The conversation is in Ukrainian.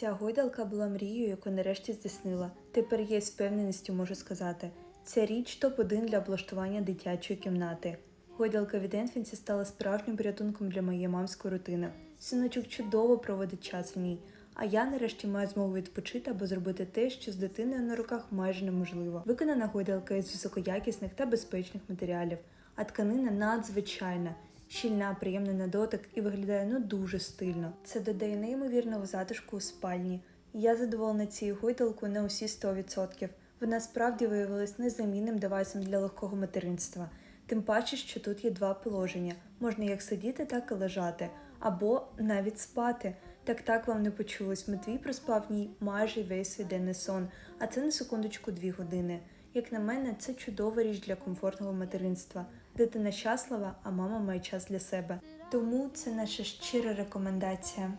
Ця гойдалка була мрією, яку нарешті здійснила. Тепер я з впевненістю можу сказати. Ця річ топ-1 для облаштування дитячої кімнати. Гойдалка від Енфінсі стала справжнім порятунком для моєї мамської рутини. Синочок чудово проводить час в ній, а я нарешті маю змогу відпочити або зробити те, що з дитиною на руках майже неможливо. Виконана гойдалка із високоякісних та безпечних матеріалів, а тканина надзвичайна. Щільна, приємна на дотик і виглядає ну дуже стильно. Це додає неймовірного затишку у спальні. Я задоволена цією гойдалкою на усі 100%. Вона справді виявилась незамінним девайсом для легкого материнства. Тим паче, що тут є два положення: можна як сидіти, так і лежати, або навіть спати. Так так вам не почулось. Матвій проспав в ній майже весь свій денний сон, а це на секундочку дві години. Як на мене, це чудова річ для комфортного материнства. Дитина щаслива, а мама має час для себе. Тому це наша щира рекомендація.